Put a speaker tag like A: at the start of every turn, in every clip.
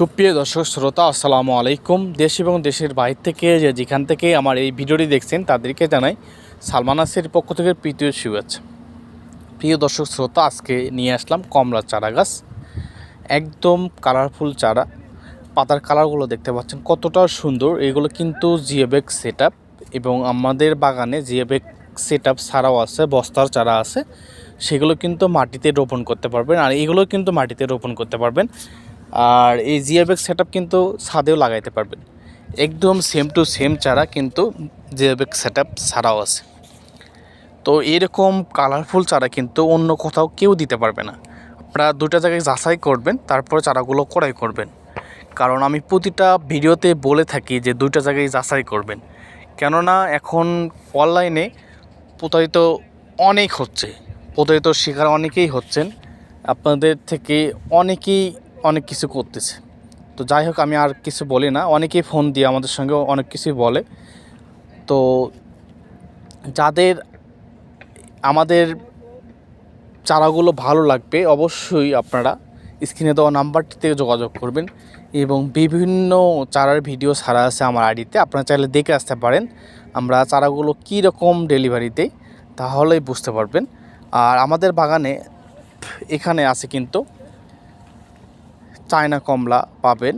A: সুপ্রিয় দর্শক, শ্রোতা, আসসালামু আলাইকুম। দেশ এবং দেশের বাইরে থেকে যে যেখান থেকে আমার এই ভিডিওটি দেখছেন, তাদেরকে জানাই সালমান আসের পক্ষ থেকে প্রীতীয় শুভেচ্ছা। প্রিয় দর্শক, শ্রোতা, আজকে নিয়ে আসলাম কমলা চারা গাছ। একদম কালারফুল চারা। পাতার কালারগুলো দেখতে পাচ্ছেন, কতটা সুন্দর। এগুলো কিন্তু জিওবেক সেট এবং আমাদের বাগানে জিওবেক সেট ছাড়াও আছে, বস্তার চারা আছে। সেগুলো কিন্তু মাটিতে রোপণ করতে পারবেন। আর এগুলো কিন্তু মাটিতে রোপণ করতে পারবেন। আর এই জিওবেক সেট কিন্তু ছাদেও লাগাইতে পারবেন। একদম সেম টু সেম চারা কিন্তু জিওবেক সেট আপ ছাড়াও আছে। তো এরকম কালারফুল চারা কিন্তু অন্য কোথাও কেউ দিতে পারবে না। আপনারা দুটা জায়গায় যাচাই করবেন, তারপরে চারাগুলো ক্রয় করবেন। কারণ আমি প্রতিটা ভিডিওতে বলে থাকি যে দুইটা জায়গায় যাচাই করবেন। কেননা এখন অনলাইনে প্রতারিত অনেক হচ্ছে। প্রতারিত শিকার অনেকেই হচ্ছেন। আপনাদের থেকে অনেকেই অনেক কিছু করতেছে। তো যাই হোক, আমি আর কিছু বলি না। অনেকেই ফোন দিয়ে আমাদের সঙ্গে অনেক কিছুই বলে। তো যাদের আমাদের চারাগুলো ভালো লাগবে, অবশ্যই আপনারা স্ক্রিনে দেওয়া নাম্বারটিতে যোগাযোগ করবেন এবং বিভিন্ন চারার ভিডিও ছাড়া আছে আমার আইডিতে। আপনারা চাইলে দেখে আসতে পারেন আমরা চারাগুলো কী রকম ডেলিভারি দেই তাহলেই বুঝতে পারবেন। আর আমাদের বাগানে এখানে আছে কিন্তু চায়না কমলা পাবেন,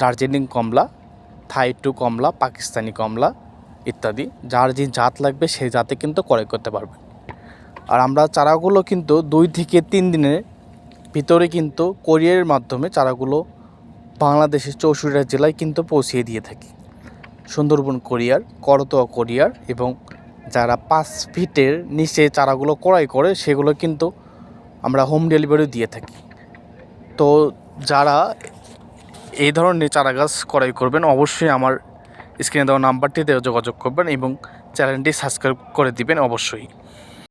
A: দার্জিলিং কমলা থাই টু কমলা, পাকিস্তানি কমলা ইত্যাদি। যার যে জাত লাগবে সেই জাতে কিন্তু ক্রয় করতে পারবেন। আর আমরা চারাগুলো কিন্তু দুই থেকে তিন দিনের ভিতরে কিন্তু কোরিয়ারের মাধ্যমে চারাগুলো বাংলাদেশের চৌষট্টিটা জেলায় কিন্তু পৌঁছিয়ে দিয়ে থাকি। সুন্দরবন কোরিয়ার করতোয়া কোরিয়ার এবং যারা পাঁচ ফিটের নিচে চারাগুলো ক্রয় করে, সেগুলো কিন্তু আমরা হোম ডেলিভারি দিয়ে থাকি। তো যারা এই ধরনের চারা গাছ ক্রয় করবেন, অবশ্যই আমার স্ক্রিনে দেওয়া নাম্বারটিতে যোগাযোগ করবেন এবং চ্যানেলটি সাবস্ক্রাইব করে দিবেন অবশ্যই।